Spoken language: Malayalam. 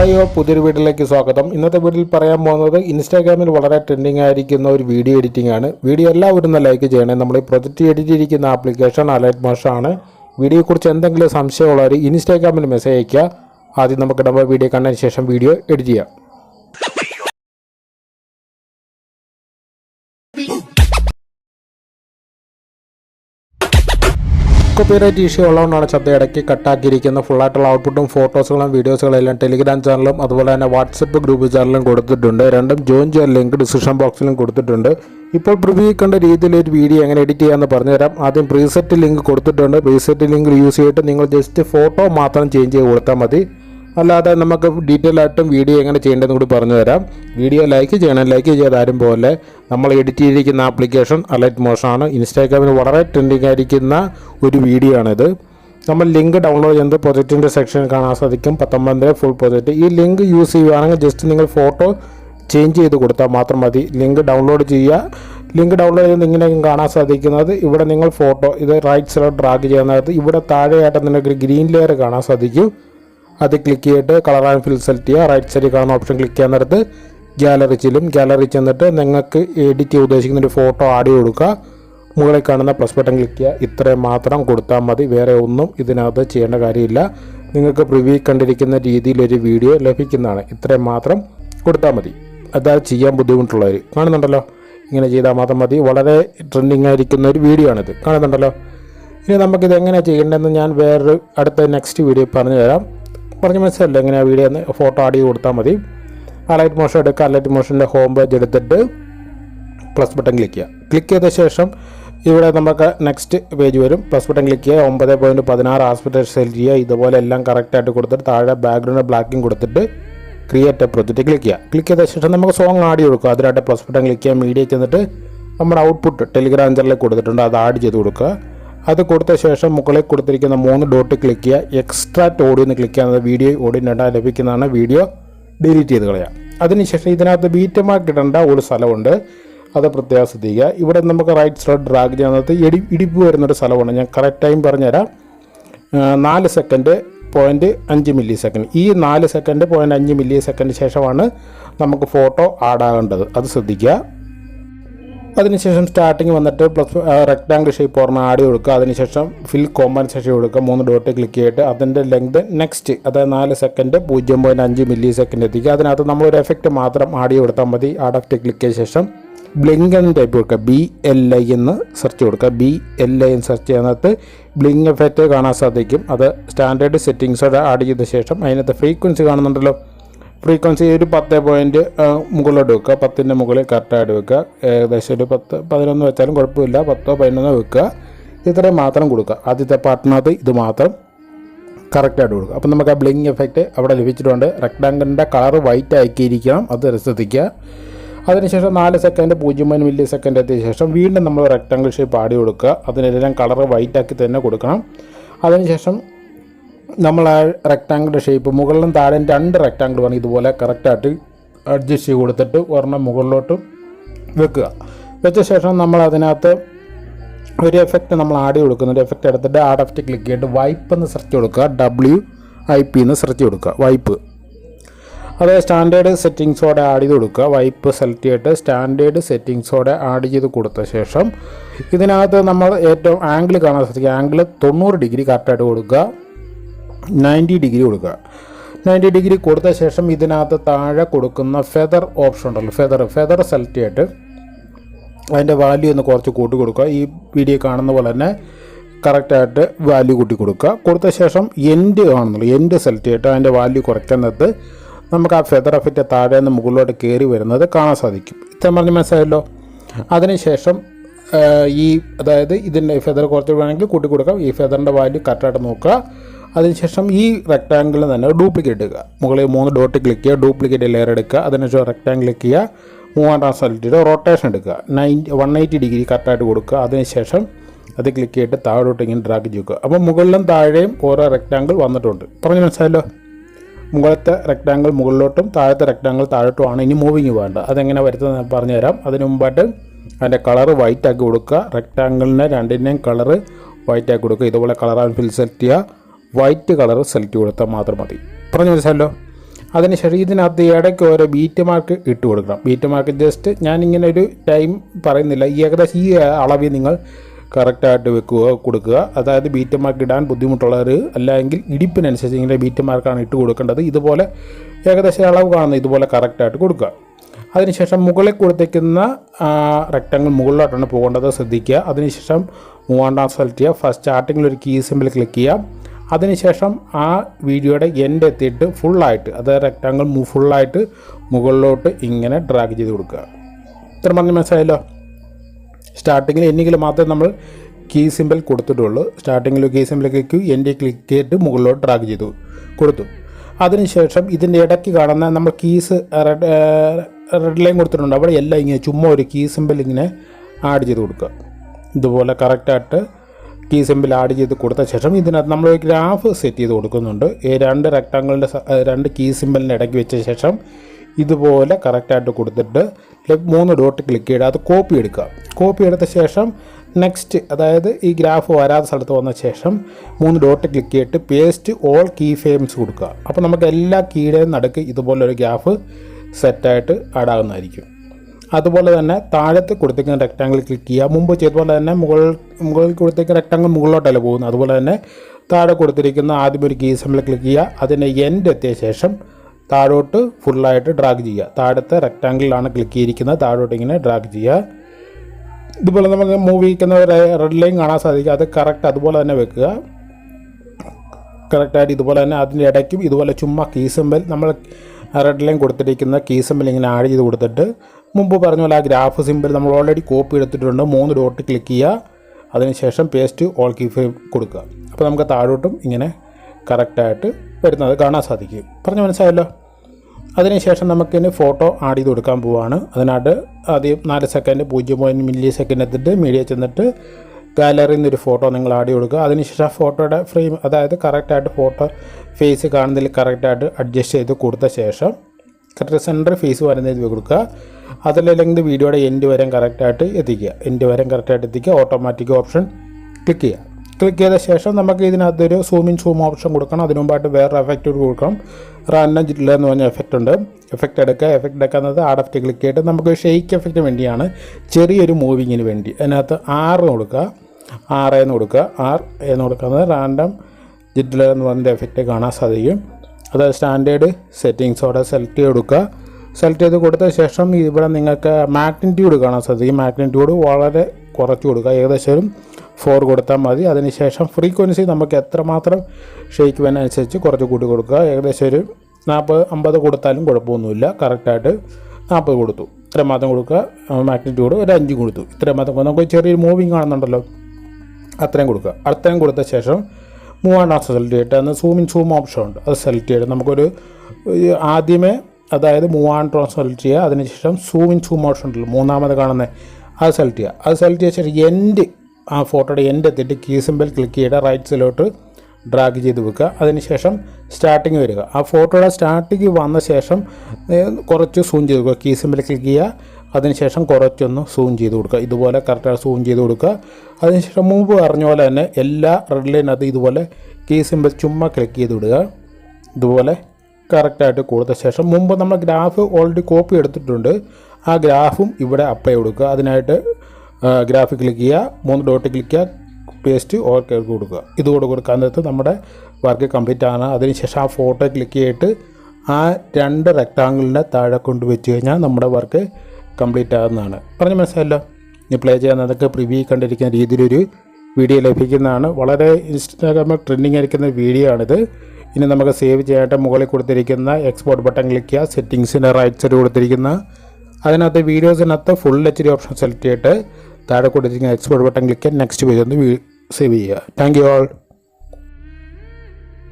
ഹായ് പുതിയൊരു വീഡിയോയിലേക്ക് സ്വാഗതം. ഇന്നത്തെ വീഡിയോയിൽ പറയാൻ പോകുന്നത് ഇൻസ്റ്റാഗ്രാമിൽ വളരെ ട്രെൻഡിങ് ആയിരിക്കുന്ന ഒരു വീഡിയോ എഡിറ്റിംഗ് ആണ്. വീഡിയോ എല്ലാവരും ഒന്ന് ലൈക്ക് ചെയ്യണേ. നമ്മൾ ഈ പ്രൊജക്റ്റ് എഡിറ്റ് ചെയ്തിരിക്കുന്ന ആപ്ലിക്കേഷൻ അലൈറ്റ് മോഷാണ് വീഡിയോയെക്കുറിച്ച് എന്തെങ്കിലും സംശയമുള്ളവർ ഇൻസ്റ്റാഗ്രാമിൽ മെസ്സേജ് അയയ്ക്കുക. ആദ്യം നമുക്ക് നമ്മൾ വീഡിയോ കണ്ടതിന് ശേഷം വീഡിയോ എഡിറ്റ് ചെയ്യാം. കോപ്പിറൈറ്റ് ഇഷ്യൂ ഉള്ളതുകൊണ്ടാണ് ശബ്ദം ഇടയ്ക്ക് കട്ടാക്കിയിരിക്കുന്ന ഫുള്ളായിട്ടുള്ള ഔട്ട്പുട്ടും ഫോട്ടോസുകളും വീഡിയോസുകളും എല്ലാം ടെലിഗ്രാം ചാനലും അതുപോലെ തന്നെ വാട്സപ്പ് ഗ്രൂപ്പ് ചാനലും കൊടുത്തിട്ടുണ്ട്. രണ്ടും ജോയിൻ ചെയ്യാൻ ലിങ്ക് ഡിസ്ക്രിപ്ഷൻ ബോക്സിലും കൊടുത്തിട്ടുണ്ട്. ഇപ്പോൾ പ്രിവ്യൂ കണ്ട രീതിയിൽ ഒരു വീഡിയോ എങ്ങനെ എഡിറ്റ് ചെയ്യാമെന്ന് പറഞ്ഞുതരാം. ആദ്യം പ്രീസെറ്റ് ലിങ്ക് കൊടുത്തിട്ടുണ്ട്. പ്രീസെറ്റ് ലിങ്ക് യൂസ് ചെയ്തിട്ട് നിങ്ങൾ ജസ്റ്റ് ഫോട്ടോ മാത്രം ചേഞ്ച് ചെയ്ത് കൊടുത്താൽ മതി. അല്ലാതെ നമുക്ക് ഡീറ്റെയിൽ ആയിട്ടും വീഡിയോ എങ്ങനെ ചെയ്യേണ്ടതെന്ന് കൂടി പറഞ്ഞു തരാം വീഡിയോ ലൈക്ക് ചെയ്യണം. ലൈക്ക് ചെയ്ത് ആരും പോലെ നമ്മൾ എഡിറ്റ് ചെയ്തിരിക്കുന്ന ആപ്ലിക്കേഷൻ അലൈറ്റ് മോഷനാണ് ഇൻസ്റ്റാഗ്രാമിൽ വളരെ ട്രെൻഡിങ് ആയിരിക്കുന്ന ഒരു വീഡിയോ ആണിത്. നമ്മൾ ലിങ്ക് ഡൗൺലോഡ് ചെയ്യുന്നത് പ്രൊജക്റ്റിന്റെ സെക്ഷനിൽ കാണാൻ സാധിക്കും. പത്തൊമ്പതിന്റെ ഫുൾ പ്രൊജക്റ്റ് ഈ ലിങ്ക് യൂസ് ചെയ്യുകയാണെങ്കിൽ ജസ്റ്റ് നിങ്ങൾ ഫോട്ടോ ചേഞ്ച് ചെയ്ത് കൊടുത്താൽ മാത്രം മതി. ലിങ്ക് ഡൗൺലോഡ് ചെയ്യുക. ലിങ്ക് ഡൗൺലോഡ് ചെയ്യുന്നത് ഇങ്ങനെയും കാണാൻ സാധിക്കുന്നത്. ഇവിടെ നിങ്ങൾ ഫോട്ടോ ഇത് റൈറ്റ് സൈഡ് ഡ്രാഗ് ചെയ്യുന്നത് ഇവിടെ താഴെയായിട്ട് നിങ്ങൾക്ക് ഗ്രീൻ ലെയർ കാണാൻ സാധിക്കും. അത് ക്ലിക്ക് ചെയ്തിട്ട് കളർ ആൻഡ് ഫിൽ സെലക്ട് ചെയ്യുക. റൈറ്റ് സൈഡിൽ കാണുന്ന ഓപ്ഷൻ ക്ലിക്ക് ചെയ്യാൻ നേരത്ത് ഗ്യാലറി ചെല്ലും. ഗ്യാലറി ചെന്നിട്ട് നിങ്ങൾക്ക് എഡിറ്റ് ചെയ്യാൻ ഉദ്ദേശിക്കുന്ന ഒരു ഫോട്ടോ ആഡ് കൊടുക്കുക. മുകളിൽ കാണുന്ന പ്ലസ് ബട്ടൺ ക്ലിക്ക് ചെയ്യുക. ഇത്രയും മാത്രം കൊടുത്താൽ മതി. വേറെ ഒന്നും ഇതിനകത്ത് ചെയ്യേണ്ട കാര്യമില്ല. നിങ്ങൾക്ക് പ്രിവ്യൂ കണ്ടിരിക്കുന്ന രീതിയിലൊരു വീഡിയോ ലഭിക്കുന്നതാണ്. ഇത്രയും മാത്രം കൊടുത്താൽ മതി. അതായത് ചെയ്യാൻ ബുദ്ധിമുട്ടുള്ളവർ കാണുന്നുണ്ടല്ലോ. ഇങ്ങനെ ചെയ്താൽ മാത്രം മതി. വളരെ ട്രെൻഡിങ് ആയിരിക്കുന്ന ഒരു വീഡിയോ ആണിത്. കാണുന്നുണ്ടല്ലോ. ഇനി നമുക്കിത് എങ്ങനെ ചെയ്യേണ്ടതെന്ന് ഞാൻ വേറൊരു അടുത്ത നെക്സ്റ്റ് വീഡിയോ പറഞ്ഞു തരാം പറഞ്ഞ് മനസ്സിലല്ലോ എങ്ങനെയാണ് വീഡിയോ ഒന്ന് ഫോട്ടോ ആഡ് ചെയ്ത് കൊടുത്താൽ മതി. അലൈറ്റ് മോഷൻ എടുക്കുക അലൈറ്റ് മോഷന്റെ ഹോം പേജ് എടുത്തിട്ട് പ്ലസ് ബട്ടൺ ക്ലിക്ക് ചെയ്യുക. ക്ലിക്ക് ചെയ്ത ശേഷം ഇവിടെ നമുക്ക് നെക്സ്റ്റ് പേജ് വരും. പ്ലസ് ബട്ടൺ ക്ലിക്ക് ചെയ്യുക ഒമ്പത് പോയിന്റ് പതിനാറ് ആസ്പെക്ട് സെലക്ട് ചെയ്യുക. ഇതുപോലെ എല്ലാം കറക്റ്റായിട്ട് കൊടുത്തിട്ട് താഴെ ബാക്ക്ഗ്രൗണ്ട് ബ്ലാക്കിങ് കൊടുത്തിട്ട് ക്രിയേറ്റ് പ്രൊജക്റ്റ് ക്ലിക്ക് ചെയ്യുക. ക്ലിക്ക് ചെയ്ത ശേഷം നമുക്ക് സോങ് ആഡ് കൊടുക്കുക അതിനായിട്ട് പ്ലസ് ബട്ടൺ ക്ലിക്ക് ചെയ്യുക മീഡിയ ചെന്നിട്ട് നമ്മുടെ ഔട്ട്പുട്ട് ടെലിഗ്രാം ചാനലിൽ കൊടുത്തിട്ടുണ്ട്. അത് ആഡ് ചെയ്ത് കൊടുക്കുക. അത് കൊടുത്ത ശേഷം മുകളിൽ കൊടുത്തിരിക്കുന്ന മൂന്ന് ഡോട്ട് ക്ലിക്ക് ചെയ്യുക. എക്സ്ട്രാക്ട് ഓഡിയോ എന്ന് ക്ലിക്ക് ചെയ്യുന്നത് വീഡിയോ ഓഡിയോ ഇടാൻ ലഭിക്കുന്നതാണ്. വീഡിയോ ഡിലീറ്റ് ചെയ്ത് കളയാം അതിനുശേഷം ഇതിനകത്ത് ബീറ്റ് മാർക്ക് ഇടേണ്ട ഒരു സ്ഥലമുണ്ട്. അത് പ്രത്യേകം ശ്രദ്ധിക്കുക. ഇവിടെ നമുക്ക് റൈറ്റ് സൈഡ് ഡ്രാഗ് ചെയ്യുന്നത് ഇടി ഇടിപ്പ് വരുന്നൊരു സ്ഥലമാണ്. ഞാൻ കറക്റ്റ് ടൈം പറഞ്ഞുതരാം. നാല് സെക്കൻഡ് പോയിന്റ് അഞ്ച് മില്ലി സെക്കൻഡ് ഈ നാല് സെക്കൻഡ് പോയിന്റ് അഞ്ച് മില്ലി സെക്കൻഡ് ശേഷമാണ് നമുക്ക് ഫോട്ടോ ആഡ് ആകേണ്ടത്. അത് ശ്രദ്ധിക്കുക. അതിനുശേഷം സ്റ്റാർട്ടിങ് വന്നിട്ട് പ്ലസ് റെക്ടാങ്കിൾ ഷേപ്പ് ഓർമ്മ ആഡ് കൊടുക്കുക. അതിനുശേഷം ഫിൽ കോമ്പൻസേഷൻ കൊടുക്കുക. മൂന്ന് ഡോട്ട് ക്ലിക്ക് ചെയ്തിട്ട് അതിന്റെ ലെങ്ത് നെക്സ്റ്റ് അതായത് നാല് സെക്കൻഡ് പൂജ്യം പോയിന്റ് അഞ്ച് മില്ലി സെക്കൻഡ് എത്തിക്കുക. അതിനകത്ത് നമ്മളൊരു എഫക്റ്റ് മാത്രം ആഡ് കൊടുത്താൽ മതി. ആഡ് എഫക്റ്റ് ക്ലിക്ക് ചെയ്ത ശേഷം ബ്ലിങ്ക് എന്ന് ടൈപ്പ് കൊടുക്കുക. ബി എൽ ഐ എന്ന് സെർച്ച് കൊടുക്കുക. ബി എൽ ഐ എന്ന് സെർച്ച് ചെയ്യുന്നത് ബ്ലിങ്ക് എഫക്റ്റ് കാണാൻ സാധിക്കും. അത് സ്റ്റാൻഡേർഡ് സെറ്റിങ്സോടെ ആഡ് ചെയ്ത ശേഷം അതിനകത്ത് ഫ്രീക്വൻസി കാണുന്നുണ്ടല്ലോ. ഫ്രീക്വൻസി ഒരു പത്ത് പോയിന്റ് മുകളിലോട്ട് വെക്കുക. പത്തിന്റെ മുകളിൽ കറക്റ്റായിട്ട് വെക്കുക. ഏകദേശം ഒരു പത്ത് പതിനൊന്ന് വെച്ചാലും കുഴപ്പമില്ല. പത്തോ പതിനൊന്നോ വെക്കുക. ഇത്രയും മാത്രം കൊടുക്കുക. ആദ്യത്തെ പാർട്ടിനകത്ത് ഇത് മാത്രം കറക്റ്റായിട്ട് കൊടുക്കുക. അപ്പം നമുക്ക് ആ ബ്ലിങ് എഫക്റ്റ് അവിടെ ലഭിച്ചിട്ടുണ്ട്. റെക്ടാങ്കിളിന്റെ കളർ വൈറ്റ് ആക്കിയിരിക്കണം അത് ശ്രദ്ധിക്കുക. അതിനുശേഷം നാല് സെക്കൻഡ് പൂജ്യം പോയിന്റ് മില്ലി സെക്കൻഡ് എത്തിയ ശേഷം വീണ്ടും നമ്മൾ റെക്ടാങ്കിൾ ഷേപ്പ് ആടി കൊടുക്കുക. അതിനെല്ലാം കളർ വൈറ്റ് ആക്കി തന്നെ കൊടുക്കണം. അതിനുശേഷം നമ്മൾ ആ റെക്റ്റാങ്കിളുടെ ഷേപ്പ് മുകളിലും താഴെ രണ്ട് റെക്റ്റാങ്കിൾ വേണം ഇതുപോലെ കറക്റ്റായിട്ട് അഡ്ജസ്റ്റ് ചെയ്ത് കൊടുത്തിട്ട് ഒരെണ്ണം മുകളിലോട്ട് വെക്കുക. വെച്ച ശേഷം നമ്മൾ അതിനകത്ത് ഒരു എഫക്റ്റ് നമ്മൾ ആഡ് കൊടുക്കുന്നു. ഒരു എഫക്റ്റ് എടുത്തിട്ട് ആഡ് എഫക്റ്റ് ക്ലിക്ക് ചെയ്തിട്ട് വൈപ്പ് എന്ന് സെർച്ച് കൊടുക്കുക. ഡബ്ല്യു ഐ പി എന്ന് സെർച്ച് കൊടുക്കുക. വൈപ്പ് അത് സ്റ്റാൻഡേർഡ് സെറ്റിങ്സോടെ ആഡ് ചെയ്ത് കൊടുക്കുക. വൈപ്പ് സെലക്ട് ചെയ്തിട്ട് സ്റ്റാൻഡേർഡ് സെറ്റിങ്സോടെ ആഡ് ചെയ്ത് കൊടുത്ത ശേഷം ഇതിനകത്ത് നമ്മൾ ഏറ്റവും ആംഗിൾ കാണാൻ സാധിക്കും ആംഗിൾ തൊണ്ണൂറ് ഡിഗ്രി കറക്റ്റായിട്ട് കൊടുക്കുക. നയന്റി ഡിഗ്രി കൊടുക്കുക. നയന്റി ഡിഗ്രി കൊടുത്ത ശേഷം ഇതിനകത്ത് താഴെ കൊടുക്കുന്ന ഫെദർ ഓപ്ഷൻ ഉണ്ടല്ലോ. ഫെദർ ഫെദർ സെലക്ട് ചെയ്തിട്ട് അതിന്റെ വാല്യൂ ഒന്ന് കുറച്ച് കൂട്ടി കൊടുക്കുക. ഈ വീഡിയോ കാണുന്ന പോലെ തന്നെ കറക്റ്റായിട്ട് വാല്യൂ കൂട്ടി കൊടുക്കുക. കൊടുത്ത ശേഷം എൻഡ് കാണുന്നുള്ളൂ. എൻഡ് സെലക്ട് ചെയ്തിട്ട് അതിന്റെ വാല്യൂ കുറയ്ക്കുന്നത് നമുക്ക് ആ ഫെദർ എഫക്റ്റ് താഴെ നിന്ന് മുകളിലോട്ട് കയറി വരുന്നത് കാണാൻ സാധിക്കും. ഇത്രയും പറഞ്ഞ് മനസ്സിലായല്ലോ? അതിനുശേഷം ഈ അതായത് ഇതിന്റെ ഫെദർ കുറച്ച് വേണമെങ്കിൽ കൂട്ടി കൊടുക്കാം. ഈ ഫെദറിന്റെ വാല്യൂ കറക്റ്റായിട്ട് നോക്കുക. അതിനുശേഷം ഈ റെക്റ്റാങ്കിളിൽ തന്നെ ഡ്യൂപ്ലിക്കേറ്റ് എടുക്കുക മുകളിൽ മൂന്ന് ഡോട്ട് ക്ലിക്ക് ചെയ്യുക ഡ്യൂപ്ലിക്കേറ്റ് ലെയർ എടുക്കുക. അതിനുശേഷം റെക്റ്റാങ്കിൾ ക്ലിക്ക് ചെയ്യുക മൂവാണ്ടാം സ്ഥലത്തിട്ട് റൊട്ടേഷൻ എടുക്കുക. നയൻ വൺ എയ്റ്റി ഡിഗ്രി കറക്റ്റായിട്ട് കൊടുക്കുക. അതിനുശേഷം അത് ക്ലിക്ക് ചെയ്തിട്ട് താഴോട്ട് ഇങ്ങനെ ഡ്രാഗ് ചെയ്യുക. അപ്പോൾ മുകളിലും താഴെയും ഓരോ റെക്റ്റാങ്കിൾ വന്നിട്ടുണ്ട്. പറഞ്ഞു മനസ്സിലായല്ലോ? മുകളിലത്തെ റെക്റ്റാങ്കിൾ മുകളിലോട്ടും താഴത്തെ റെക്റ്റാങ്കിൾ താഴോട്ടുമാണ് ഇനി മൂവിങ് വേണ്ട. അതെങ്ങനെ പറഞ്ഞു പറഞ്ഞുതരാം. അതിന് മുമ്പായിട്ട് അതിന്റെ കളറ് വൈറ്റ് ആക്കി കൊടുക്കുക. റെക്റ്റാങ്കിളിന്റെ രണ്ടിന്റെയും കളറ് വൈറ്റ് ആക്കി കൊടുക്കുക. ഇതുപോലെ കളർ ആൻഡ് ഫിൽ സെലക്ട് ചെയ്യുക. വൈറ്റ് കളർ സെലക്ട് കൊടുത്താൽ മാത്രം മതി. പറഞ്ഞു മനസ്സിലല്ലോ അതിനുശേഷം ഇതിനകത്ത് ഇടയ്ക്ക് ഓരോ ബീറ്റ് മാർക്ക് ഇട്ട് കൊടുക്കണം. ബീറ്റ് മാർക്ക് ജസ്റ്റ് ഞാൻ ഇങ്ങനെ ഒരു ടൈം പറയുന്നില്ല. ഈ ഏകദേശം ഈ അളവിൽ നിങ്ങൾ കറക്റ്റായിട്ട് വെക്കുക കൊടുക്കുക. അതായത് ബീറ്റ് മാർക്ക് ഇടാൻ ബുദ്ധിമുട്ടുള്ളവർ അല്ലെങ്കിൽ ഇടിപ്പിനനുസരിച്ച് ഇങ്ങനെ ബീറ്റ് മാർക്കാണ് ഇട്ട് കൊടുക്കേണ്ടത്. ഇതുപോലെ ഏകദേശം അളവ് കാണുന്ന ഇതുപോലെ കറക്റ്റായിട്ട് കൊടുക്കുക. അതിനുശേഷം മുകളിൽ കൊടുത്തേക്കുന്ന റെക്റ്റാങ്കിൾ മുകളിലോട്ടാണ് പോകേണ്ടത്. ശ്രദ്ധിക്കുക. അതിനുശേഷം മൂവാണ്ടാം സെലക്ട് ചെയ്യുക. ഫസ്റ്റ് സ്റ്റാർട്ടിങ്ങിൽ ഒരു കീ സിമ്പിൾ ക്ലിക്ക് ചെയ്യുക. അതിനുശേഷം ആ വീഡിയോയുടെ എൻഡ് എത്തിയിട്ട് ഫുള്ളായിട്ട് അതായത് റെക്റ്റാങ്കിൾ ഫുള്ളായിട്ട് മുകളിലോട്ട് ഇങ്ങനെ ഡ്രാഗ് ചെയ്ത് കൊടുക്കുക. ഇത്ര പറഞ്ഞ് മനസ്സിലായല്ലോ? സ്റ്റാർട്ടിങ്ങിൽ എന്നെങ്കിൽ മാത്രമേ നമ്മൾ കീ സിമ്പിൾ കൊടുത്തിട്ടുള്ളൂ. സ്റ്റാർട്ടിങ്ങിൽ കീ സിമ്പിൾ ക്ലിക്ക് എന്റെ ക്ലിക്ക് ചെയ്തിട്ട് മുകളിലോട്ട് ഡ്രാഗ് ചെയ്തു കൊടുത്തു. അതിനുശേഷം ഇതിന്റെ ഇടയ്ക്ക് കാണുന്ന നമ്മൾ കീസ് റെഡ് റെഡ് ലൈൻ കൊടുത്തിട്ടുണ്ട്. അവിടെ എല്ലാം ഇങ്ങനെ ചുമ്മാ ഒരു കീ സിമ്പിൾ ഇങ്ങനെ ആഡ് ചെയ്ത് കൊടുക്കുക. ഇതുപോലെ കറക്റ്റായിട്ട് കീ സിമ്പിൾ ആഡ് ചെയ്ത് കൊടുത്ത ശേഷം ഇതിനകത്ത് നമ്മൾ ഗ്രാഫ് സെറ്റ് ചെയ്ത് കൊടുക്കുന്നുണ്ട്. ഈ രണ്ട് റെക്ടാങ്കിളിന്റെ രണ്ട് കീ സിമ്പിളിന്റെ ഇടയ്ക്ക് വെച്ച ശേഷം ഇതുപോലെ കറക്റ്റായിട്ട് കൊടുത്തിട്ട് മൂന്ന് ഡോട്ട് ക്ലിക്ക് ചെയ്യുക അത് കോപ്പി എടുക്കുക. കോപ്പി എടുത്ത ശേഷം നെക്സ്റ്റ് അതായത് ഈ ഗ്രാഫ് വരാത്ത സ്ഥലത്ത് വന്ന ശേഷം മൂന്ന് ഡോട്ട് ക്ലിക്ക് ചെയ്തിട്ട് പേസ്റ്റ് ഓൾ കീ ഫ്രെയിംസ് കൊടുക്കുക. അപ്പോൾ നമുക്ക് എല്ലാ കീയുടെയും നടുക്ക് ഇതുപോലൊരു ഗ്രാഫ് സെറ്റായിട്ട് ആഡാകുന്നതായിരിക്കും അതുപോലെ തന്നെ താഴത്ത് കൊടുത്തേക്കുന്ന റെക്റ്റാങ്കിൾ ക്ലിക്ക് ചെയ്യുക. മുമ്പ് ചെയ്ത പോലെ തന്നെ മുകളിൽ മുകളിൽ കൊടുത്തേക്കുന്ന റെക്റ്റാങ്കിൾ മുകളിലോട്ടല്ല പോകുന്നത്. അതുപോലെ തന്നെ താഴെ കൊടുത്തിരിക്കുന്ന ആദ്യം ഒരു കീ സിമ്പിൾ ക്ലിക്ക് ചെയ്യുക. അതിന്റെ എൻഡ് എത്തിയ ശേഷം താഴോട്ട് ഫുള്ളായിട്ട് ഡ്രാഗ് ചെയ്യുക. താഴത്തെ റെക്റ്റാങ്കിളിലാണ് ക്ലിക്ക് ചെയ്തിരിക്കുന്നത്. താഴോട്ട് ഇങ്ങനെ ഡ്രാഗ് ചെയ്യുക. ഇതുപോലെ നമുക്ക് മൂവ് ചെയ്യിക്കുന്ന റെഡ് ലൈൻ കാണാൻ സാധിക്കും. അത് കറക്റ്റ് അതുപോലെ തന്നെ വെക്കുക. കറക്റ്റായിട്ട് ഇതുപോലെ തന്നെ അതിന്റെ ഇടയ്ക്കും ഇതുപോലെ ചുമ്മാ കീസമ്പൽ നമ്മൾ റെഡ് ലൈൻ കൊടുത്തിരിക്കുന്ന കീസമ്പൽ ഇങ്ങനെ ആഡ് ചെയ്ത് കൊടുത്തിട്ട് മുമ്പ് പറഞ്ഞ പോലെ ആ ഗ്രാഫ് സിമ്പിൾ നമ്മൾ ഓൾറെഡി കോപ്പി എടുത്തിട്ടുണ്ട്. മൂന്ന് ഡോട്ട് ക്ലിക്ക് ചെയ്യുക. അതിനുശേഷം പേസ്റ്റ് ഓൾ കീ ഫ്രെയിം കൊടുക്കുക. അപ്പോൾ നമുക്ക് താഴോട്ടും ഇങ്ങനെ കറക്റ്റായിട്ട് വരുന്നത് കാണാൻ സാധിക്കും. പറഞ്ഞു മനസ്സിലായല്ലോ? അതിനുശേഷം നമുക്കിനി ഫോട്ടോ ആഡ് ചെയ്ത് കൊടുക്കാൻ പോവുകയാണ് അതിനായിട്ട് ആദ്യം നാല് സെക്കൻഡ് പൂജ്യം പോയിന്റ് മില്ലി സെക്കൻഡ് എത്തിയിട്ട് മീഡിയ ചെന്നിട്ട് ഗാലറിയിൽ നിന്ന് ഒരു ഫോട്ടോ നിങ്ങൾ ആഡ് കൊടുക്കുക. അതിനുശേഷം ആ ഫോട്ടോയുടെ ഫ്രെയിം അതായത് കറക്റ്റായിട്ട് ഫോട്ടോ ഫേസ് കാണുന്നതിൽ കറക്റ്റായിട്ട് അഡ്ജസ്റ്റ് ചെയ്ത് കൊടുത്ത ശേഷം കറക്റ്റ് സെന്റർ ഫേസ് വരുന്നതിൽ കൊടുക്കുക. അതിലല്ലെങ്കിൽ വീഡിയോയുടെ എൻഡ് വരെ കറക്റ്റായിട്ട് എത്തിക്കുക. എൻഡ് വരെ കറക്റ്റായിട്ട് എത്തിക്കുക. ഓട്ടോമാറ്റിക് ഓപ്ഷൻ ക്ലിക്ക് ചെയ്യുക. ക്ലിക്ക് ചെയ്ത ശേഷം നമുക്ക് ഇതിനകത്തൊരു സൂം ഇൻ സൂം ഓപ്ഷൻ കൊടുക്കണം. അതിനു മുമ്പായിട്ട് വേറെ എഫക്റ്റ് കൊടുക്കണം. റാൻഡം ജില്ല എന്ന് പറഞ്ഞ എഫക്റ്റ് ഉണ്ട്. എഫക്റ്റ് എടുക്കുക. എഫക്റ്റ് എടുക്കുന്നത് ആഡ് എഫക്റ്റ് ക്ലിക്ക് ചെയ്തിട്ട് നമുക്ക് ഷെയ്ക്ക് എഫക്റ്റ് വേണ്ടിയാണ്. ചെറിയൊരു മൂവിങ്ങിന് വേണ്ടി. അതിനകത്ത് ആറ് കൊടുക്കുക. ആർ എന്ന് കൊടുക്കുക. ആർ എന്ന് കൊടുക്കുന്നത് റാൻഡം ജിറ്റിലർ എന്ന് പറഞ്ഞ എഫക്റ്റ് കാണാൻ സാധിക്കും. അത് സ്റ്റാൻഡേർഡ് സെറ്റിങ്സോടെ സെലക്ട് ചെയ്ത് കൊടുക്കുക. സെലക്ട് ചെയ്ത് കൊടുത്ത ശേഷം ഇവിടെ നിങ്ങൾക്ക് മാഗ്നിറ്റ്യൂഡ് കാണാൻ സാധിക്കും. മാഗ്നിറ്റ്യൂഡ് വളരെ കുറച്ച് കൊടുക്കുക. ഏകദേശം ഒരു ഫോർ കൊടുത്താൽ മതി. അതിനുശേഷം ഫ്രീക്വൻസി നമുക്ക് എത്രമാത്രം ഷെയ്ക്ക് വേനനുസരിച്ച് കുറച്ച് കൂട്ടി കൊടുക്കുക. ഏകദേശം ഒരു നാൽപ്പത് അമ്പത് കൊടുത്താലും കുഴപ്പമൊന്നുമില്ല. കറക്റ്റായിട്ട് നാൽപ്പത് കൊടുത്തു. ഇത്ര മാത്രം കൊടുക്കുക മാഗ്നിറ്റ്യൂഡ് ഒരു അഞ്ച് കൊടുത്തു. ഇത്ര മാത്രം. നമുക്ക് ചെറിയൊരു മൂവിങ് കാണുന്നുണ്ടല്ലോ. അത്രയും കൊടുക്കുക. അത്രയും കൊടുത്ത ശേഷം മൂവാണ് സെലക്ട് ചെയ്തിട്ട് അന്ന് സൂം ഇൻ സൂം ഓപ്ഷൻ ഉണ്ട്. അത് സെലക്ട് ചെയ്തിട്ട് നമുക്കൊരു ആദ്യമേ അതായത് മൂവ് ആൺ ട്രോൺ സെലക്ട് ചെയ്യുക. അതിനുശേഷം സൂം ഇൻ സൂം ഓപ്ഷൻ ഉണ്ടല്ലോ. മൂന്നാമത് കാണുന്നത് അത് സെലക്ട് ചെയ്യുക. അത് സെലക്ട് ചെയ്ത ശേഷം എൻഡ് ആ ഫോട്ടോയുടെ എൻഡ് എത്തിയിട്ട് കീ സിമ്പിൾ ക്ലിക്ക് ചെയ്ത് റൈറ്റ് സൈഡിലോട്ട് ഡ്രാഗ് ചെയ്ത് വെക്കുക. അതിനുശേഷം സ്റ്റാർട്ടിങ് വരിക. ആ ഫോട്ടോയുടെ സ്റ്റാർട്ടിങ് വന്ന ശേഷം കുറച്ച് സൂം ചെയ്ത് കൊടുക്കുക കീ സിമ്പിൾ ക്ലിക്ക് ചെയ്യുക. അതിനുശേഷം കുറച്ചൊന്ന് സൂം ചെയ്ത് കൊടുക്കുക. ഇതുപോലെ കറക്റ്റായിട്ട് സൂം ചെയ്ത് കൊടുക്കുക. അതിനുശേഷം മുമ്പ് പറഞ്ഞ പോലെ തന്നെ എല്ലാ റെഡ് ലൈനകത്ത് ഇതുപോലെ കീ സിമ്പിൾ ചുമ്മാ ക്ലിക്ക് ചെയ്ത് വിടുക. ഇതുപോലെ കറക്റ്റായിട്ട് കൊടുത്ത ശേഷം മുമ്പ് നമ്മൾ ഗ്രാഫ് ഓൾറെഡി കോപ്പി എടുത്തിട്ടുണ്ട്. ആ ഗ്രാഫും ഇവിടെ അപ്ലൈ കൊടുക്കുക. അതിനായിട്ട് ഗ്രാഫ് ക്ലിക്ക് ചെയ്യുക. മൂന്ന് ഡോട്ട് ക്ലിക്ക് ചെയ്യുക. പേസ്റ്റ് ഓർ കേൾക്ക് കൊടുക്കുക. ഇതുകൂടെ കൊടുക്കാൻ നേരത്ത് നമ്മുടെ വർക്ക് കംപ്ലീറ്റ് ആണ്. അതിനുശേഷം ആ ഫോട്ടോ ക്ലിക്ക് ചെയ്തിട്ട് ആ രണ്ട് റെക്റ്റാങ്കിളിന്റെ താഴെ കൊണ്ട് വെച്ച് കഴിഞ്ഞാൽ നമ്മുടെ വർക്ക് കംപ്ലീറ്റ് ആകുന്നതാണ് പറഞ്ഞ മനസ്സിലല്ലോ ഇനി പ്ലേ ചെയ്യാൻ അതൊക്കെ പ്രിവ്യൂ കണ്ടിരിക്കുന്ന രീതിയിലൊരു വീഡിയോ ലഭിക്കുന്നതാണ്. വളരെ ഇൻസ്റ്റാഗ്രാമിൽ ട്രെൻഡിങ് ആയിരിക്കുന്ന വീഡിയോ ആണിത്. ഇനി നമുക്ക് സേവ് ചെയ്യാനായിട്ട് മുകളിൽ കൊടുത്തിരിക്കുന്ന എക്സ്പോർട്ട് ബട്ടൺ ക്ലിക്ക് ചെയ്യുക. സെറ്റിങ്സിന്റെ റൈറ്റ് സൈഡ് കൊടുത്തിരിക്കുന്ന. അതിനകത്ത് വീഡിയോസിനകത്ത് full H D option select ചെയ്തിട്ട് താഴെ കൊടുത്തിരിക്കുന്ന export button click next page ഒന്ന് സേവ് ചെയ്യുക. Thank you all